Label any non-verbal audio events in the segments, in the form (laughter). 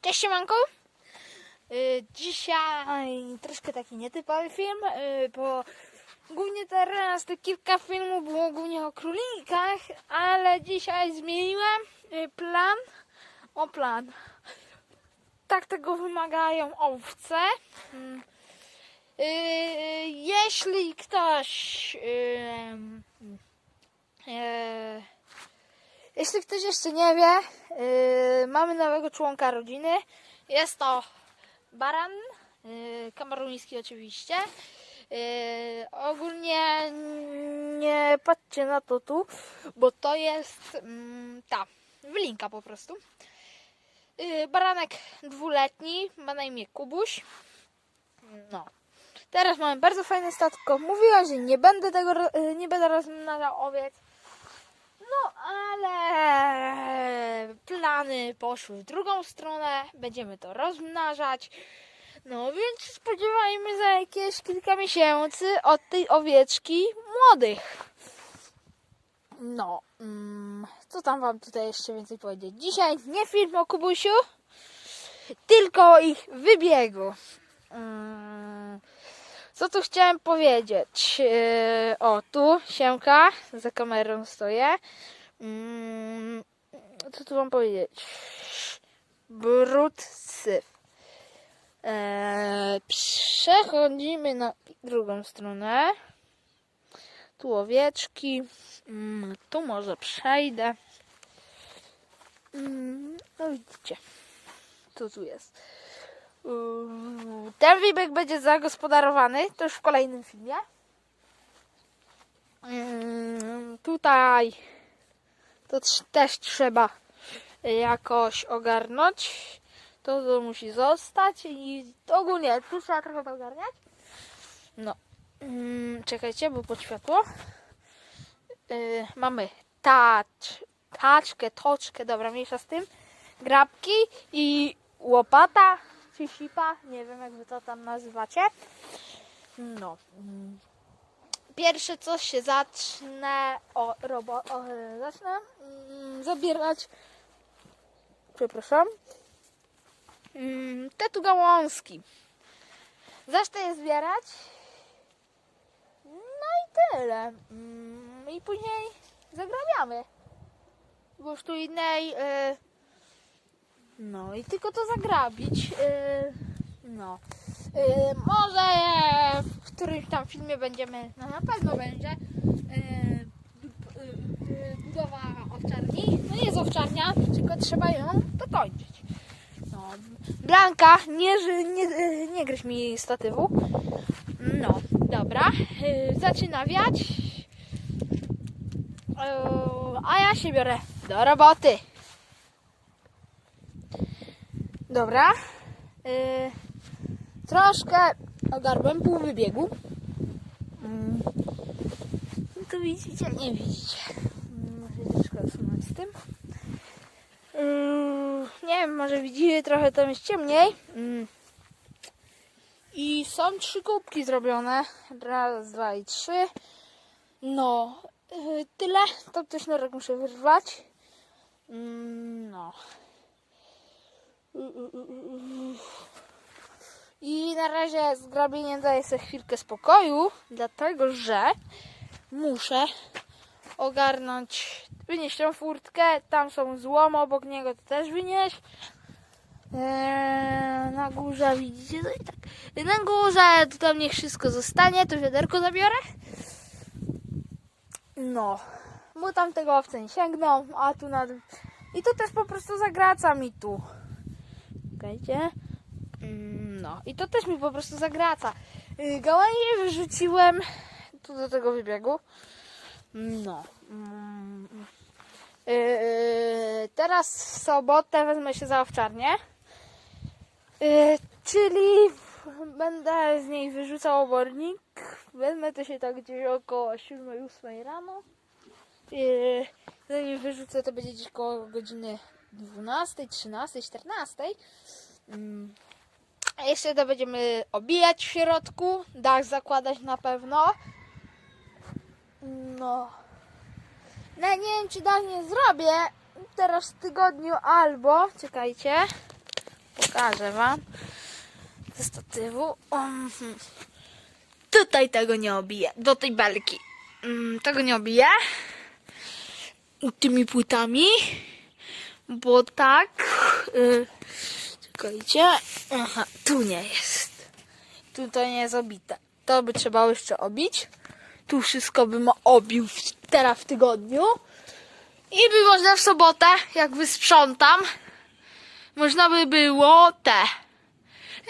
Cześć siemanko! Y, Dzisiaj troszkę taki nietypowy film, y, bo głównie teraz to kilka filmów było głównie o królikach, ale dzisiaj zmieniłem y, plan o plan. Tak tego wymagają owce. Mm. Jeśli ktoś y, y, jeśli ktoś jeszcze nie wie, yy, mamy nowego członka rodziny. Jest to baran, yy, kameruński oczywiście. Yy, ogólnie nie patrzcie na to tu, bo to jest mm, ta wylinka po prostu. Yy, baranek dwuletni, ma na imię Kubuś. No. Teraz mamy bardzo fajne statko. Mówiłem, że nie będę tego, yy, nie będę rozmnażał owiec. No, ale plany poszły w drugą stronę. Będziemy to rozmnażać. No, więc spodziewajmy za jakieś kilka miesięcy od tej owieczki młodych. No, mm, co tam wam tutaj jeszcze więcej powiedzieć? Dzisiaj nie film o Kubusiu, tylko o ich wybiegu. Mm, co tu chciałem powiedzieć? Yy, o, tu Siemka, za kamerą stoję. Mm, co tu wam powiedzieć? Brud syf. Eee, przechodzimy na drugą stronę. Tu owieczki. Mm, tu może przejdę. Mm, no widzicie. Co tu jest? Yy, Ten wybieg będzie zagospodarowany. To już w kolejnym filmie. Yy, Tutaj to też trzeba jakoś ogarnąć. To, to musi zostać i ogólnie tu trzeba trochę ogarniać. No. Mm, Czekajcie, bo pod światło. Yy, mamy tacz, taczkę, toczkę, dobra, mniejsza z tym. Grabki i łopata, czy sipa, nie wiem jak wy to tam nazywacie. No. Pierwsze co się zacznę o robo, o, zacznę mm, zabierać przepraszam mm, te tu gałązki. Zacznę je zbierać. No i tyle. Mm, I później zagrabiamy. Bo już tu innej e, no i tylko to zagrabić. Yy, no. Yy, może w którymś tam filmie będziemy, no na pewno będzie yy, bu- budowa owczarni. No jest owczarnia, tylko trzeba ją dokończyć. No. Blanka, nie, nie, nie gryź mi statywu. No, dobra. Zaczyna wiać. A ja się biorę do roboty. Dobra. Yy, troszkę ogarłem pół wybiegu. Mm. No to widzicie? Nie widzicie. Mm, Muszę troszkę usunąć z tym. Yy, nie wiem, może widzicie trochę tam jest ciemniej. Mm. I są trzy kubki zrobione. Raz, dwa i trzy. No, yy, tyle. To też na rok muszę wyrwać. Mm, no. I na razie z grabieniem daję sobie chwilkę spokoju, dlatego że muszę ogarnąć, wynieść tą furtkę, tam są złom obok niego, to też wynieść. Eee, na górze widzicie, no i tak. Na górze to tam niech wszystko zostanie, to wiaderko zabiorę. No, bo tam tego owce nie sięgną, a tu na. I to też po prostu zagraca mi tu. Mm, No, i to też mi po prostu zagraca. Y, Gałęzie wyrzuciłem tu do tego wybiegu. No. Mm. Y, Teraz w sobotę wezmę się za owczarnię. Y, Czyli będę z niej wyrzucał obornik. Wezmę to się tak gdzieś około 7-8 rano. Yy, Zanim wyrzucę, to będzie gdzieś koło godziny 12, 13, 14. Mm. A jeszcze to będziemy obijać w środku, dach zakładać na pewno. No. No nie wiem, czy dach nie zrobię teraz w tygodniu albo, czekajcie, pokażę wam ze statywu. Mhm. Tutaj tego nie obiję, do tej belki. Mm, Tego nie obiję. Tymi płytami. Bo tak. y, czekajcie. Aha, tu nie jest. Tu to nie jest obite. To by trzeba jeszcze obić. Tu wszystko bym obił w, teraz w tygodniu. I by można w sobotę, jak wysprzątam, można by było te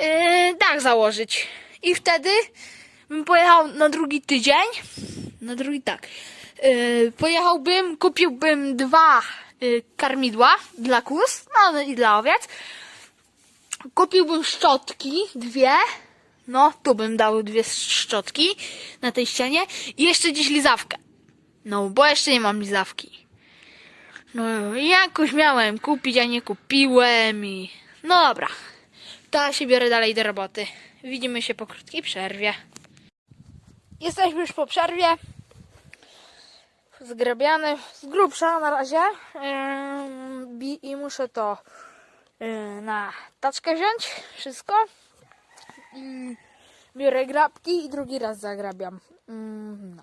yy, dach założyć. I wtedy bym pojechał na drugi tydzień. Na drugi tak. Yy, pojechałbym, kupiłbym dwa karmidła dla kus, no i dla owiec. Kupiłbym szczotki, dwie. No, tu bym dał dwie szczotki na tej ścianie. I jeszcze gdzieś lizawkę. No, bo jeszcze nie mam lizawki. No, jakoś miałem kupić, a nie kupiłem i... No dobra, to ja się biorę dalej do roboty. Widzimy się po krótkiej przerwie. Jesteśmy już po przerwie. Zgrabiany z grubsza na razie. Bi- I muszę to yy, na taczkę wziąć. Wszystko. I biorę grabki i drugi raz zagrabiam. Ym, no.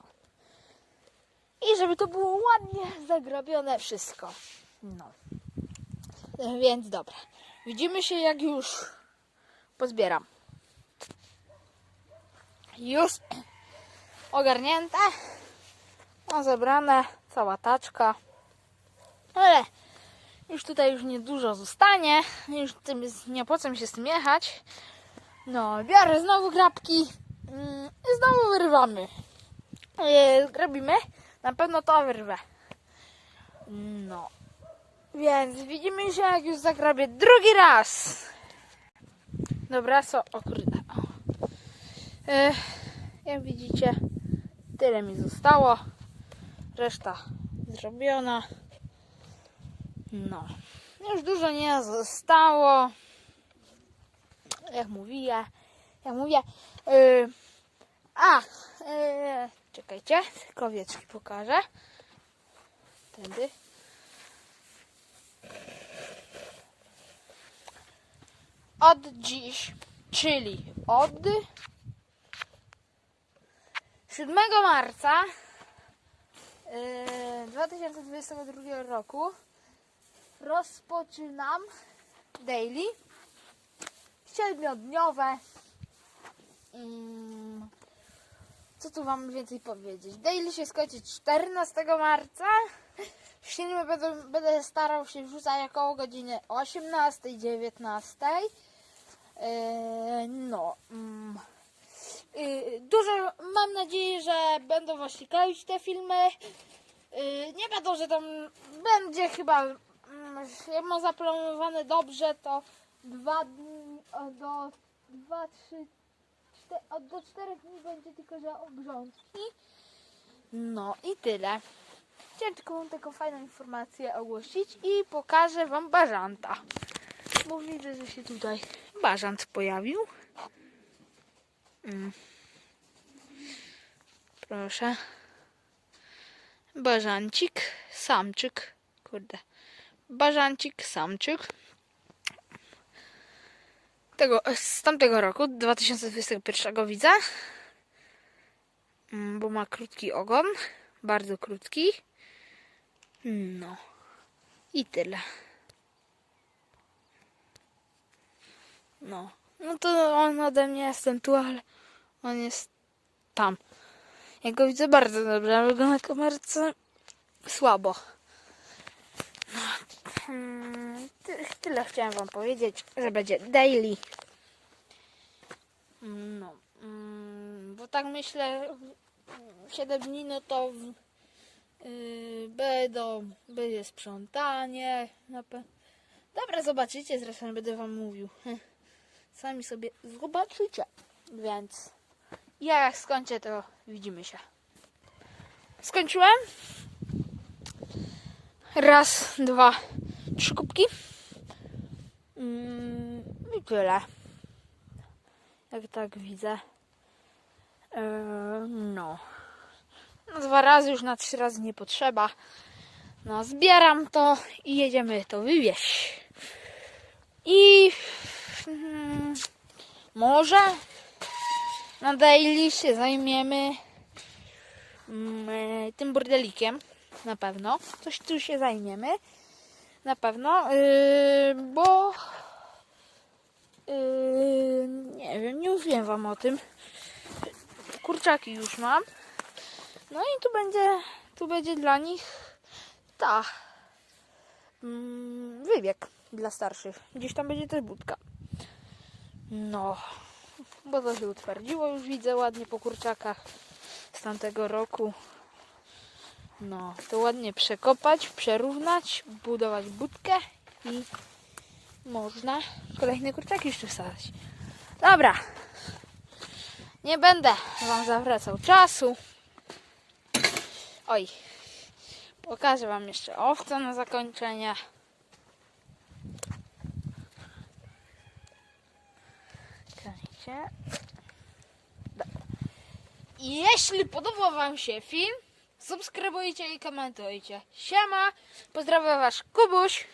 I żeby to było ładnie zagrabione wszystko. No. E, Więc dobra. Widzimy się jak już pozbieram. Już (clears throat) ogarnięte. No zebrane. Cała taczka. Ale już tutaj już niedużo zostanie. Już tym nie opłaca mi się z tym jechać. No, biorę znowu grabki. mm, I znowu wyrywamy. Grabimy. Na pewno to wyrwę. No. Więc widzimy się, jak już zagrabię drugi raz. Dobra, co? O kurde. E, jak widzicie, tyle mi zostało. Reszta zrobiona. No. Już dużo nie zostało. Jak mówię. Jak mówię. e, a, e, czekajcie, tylko owieczki pokażę. Wtedy. Od dziś, czyli od 7 marca 2022 roku rozpoczynam daily siedmiodniowe mm, co tu wam więcej powiedzieć? Daily się skończy 14 marca. Filmy będę, będę starał się wrzucać około godziny 18, 19. Yy, no. Yy, dużo mam nadzieję, że będą właśnie kleić te filmy. Yy, nie wiadomo, że tam będzie chyba. Jak mam zaplanowane dobrze, to dwa dni do dwa, trzy, czte, od do czterech dni będzie tylko, że obrządki. No i tyle. Chciałem tylko taką fajną informację ogłosić i pokażę wam bażanta. Bo widzę, że się tutaj bażant pojawił. Mm. Proszę. Bażancik, samczyk. Kurde. Bażancik, samczyk tego, z tamtego roku, 2021 widzę. Mm, Bo ma krótki ogon. Bardzo krótki. No. I tyle. No. No to on ode mnie jestem tu, ale on jest tam. Ja go widzę bardzo dobrze, ale go na kamerce słabo. No. Hmm, ty- tyle chciałem wam powiedzieć, że będzie daily. No. mm, Bo tak myślę, 7 dni, no to w- yy, będą, będzie sprzątanie. Na pe... Dobra, zobaczycie, zresztą będę wam mówił. Sami sobie zobaczycie. Więc ja jak skończę, to widzimy się. Skończyłem. Raz, dwa, trzy kubki. Mm, I tyle. Jak tak widzę. Eee, no. no. Dwa razy już na trzy razy nie potrzeba. No, zbieram to i jedziemy to wywieźć. I mm, może na daily się zajmiemy mm, e, tym bordelikiem. Na pewno. Coś tu się zajmiemy. Na pewno. Yy, bo yy, nie wiem, nie mówiłem wam o tym. Kurczaki już mam. No i tu będzie, tu będzie dla nich ta mm, wybieg dla starszych. Gdzieś tam będzie też budka. No, bo to się utwardziło już widzę ładnie po kurczakach z tamtego roku. No, to ładnie przekopać, przerównać, budować budkę i można kolejne kurczaki jeszcze wsadzać. Dobra. Nie będę Wam zawracał czasu. Oj. Pokażę Wam jeszcze owce na zakończenie. I Jeśli podobał Wam się film, subskrybujcie i komentujcie. Siema, pozdrawiam Was Kubuś.